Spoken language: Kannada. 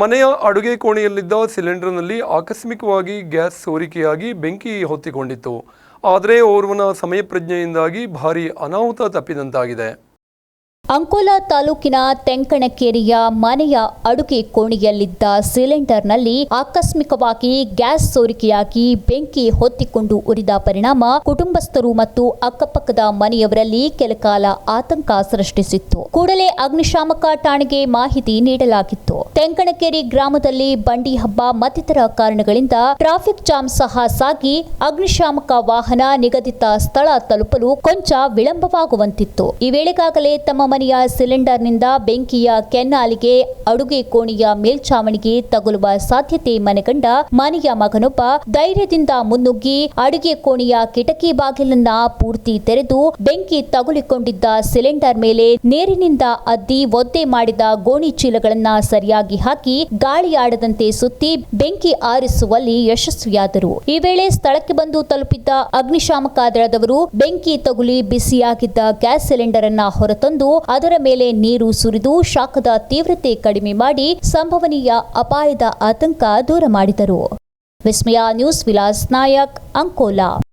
ಮನೆಯ ಅಡುಗೆ ಕೋಣೆಯಲ್ಲಿದ್ದ ಸಿಲಿಂಡರ್ನಲ್ಲಿ ಆಕಸ್ಮಿಕವಾಗಿ ಗ್ಯಾಸ್ ಸೋರಿಕೆಯಾಗಿ ಬೆಂಕಿ ಹೊತ್ತಿಕೊಂಡಿತ್ತು. ಆದರೆ ಓರ್ವನ ಸಮಯ ಪ್ರಜ್ಞೆಯಿಂದಾಗಿ ಭಾರೀ ಅನಾಹುತ ತಪ್ಪಿದಂತಾಗಿದೆ. ಅಂಕೋಲಾ ತಾಲೂಕಿನ ತೆಂಕಣಕೇರಿಯ ಮನೆಯ ಅಡುಗೆ ಕೋಣೆಯಲ್ಲಿದ್ದ ಸಿಲಿಂಡರ್ನಲ್ಲಿ ಆಕಸ್ಮಿಕವಾಗಿ ಗ್ಯಾಸ್ ಸೋರಿಕೆಯಾಗಿ ಬೆಂಕಿ ಹೊತ್ತಿಕೊಂಡು ಉರಿದ ಪರಿಣಾಮ ಕುಟುಂಬಸ್ಥರು ಮತ್ತು ಅಕ್ಕಪಕ್ಕದ ಮನೆಯವರಲ್ಲಿ ಕೆಲಕಾಲ ಆತಂಕ ಸೃಷ್ಟಿಸಿತ್ತು. ಕೂಡಲೇ ಅಗ್ನಿಶಾಮಕ ಠಾಣೆಗೆ ಮಾಹಿತಿ ನೀಡಲಾಗಿತ್ತು. ತೆಂಕಣಕೇರಿ ಗ್ರಾಮದಲ್ಲಿ ಬಂಡಿ ಹಬ್ಬ ಮತ್ತಿತರ ಕಾರಣಗಳಿಂದ ಟ್ರಾಫಿಕ್ ಜಾಮ್ ಸಹ ಸಾಗಿ ಅಗ್ನಿಶಾಮಕ ವಾಹನ ನಿಗದಿತ ಸ್ಥಳ ತಲುಪಲು ಕೊಂಚ ವಿಳಂಬವಾಗುವಂತಿತ್ತು. ಈ ವೇಳೆಗಾಗಲೇ ತಮ್ಮ ಮನೆಯ ಸಿಲಿಂಡರ್ನಿಂದ ಬೆಂಕಿಯ ಕೆನ್ನಾಲಿಗೆ ಅಡುಗೆ ಕೋಣೆಯ ಮೇಲ್ಛಾವಣಿಗೆ ತಗುಲುವ ಸಾಧ್ಯತೆ ಮನೆಗಂಡ ಮನೆಯ ಮಗನೊಬ್ಬ ಧೈರ್ಯದಿಂದ ಮುನ್ನುಗ್ಗಿ ಅಡುಗೆ ಕೋಣೆಯ ಕಿಟಕಿ ಬಾಗಿಲನ್ನ ಪೂರ್ತಿ ತೆರೆದು ಬೆಂಕಿ ತಗುಲಿಕೊಂಡಿದ್ದ ಸಿಲಿಂಡರ್ ಮೇಲೆ ನೀರಿನಿಂದ ಅದ್ದಿ ಒದ್ದೆ ಮಾಡಿದ ಗೋಣಿ ಚೀಲಗಳನ್ನ ಸರಿಯಾಗಿ ಹಾಕಿ ಗಾಳಿಯಾಡದಂತೆ ಸುತ್ತಿ ಬೆಂಕಿ ಆರಿಸುವಲ್ಲಿ ಯಶಸ್ವಿಯಾದರು. ಈ ವೇಳೆ ಸ್ಥಳಕ್ಕೆ ಬಂದು ತಲುಪಿದ್ದ ಅಗ್ನಿಶಾಮಕ ದಳದವರು ಬೆಂಕಿ ತಗುಲಿ ಬಿಸಿಯಾಗಿದ್ದ ಗ್ಯಾಸ್ ಸಿಲಿಂಡರ್ ಅನ್ನ ಹೊರತಂದು ಅದರ ಮೇಲೆ ನೀರು ಸುರಿದು ಶಾಖದ ತೀವ್ರತೆ ಕಡಿಮೆ ಮಾಡಿ ಸಂಭವನೀಯ ಅಪಾಯದ ಆತಂಕ ದೂರ ಮಾಡಿದರು. ವಿಸ್ಮಯ ನ್ಯೂಸ್ ವಿಲಾಸ್ ನಾಯಕ್, ಅಂಕೋಲಾ.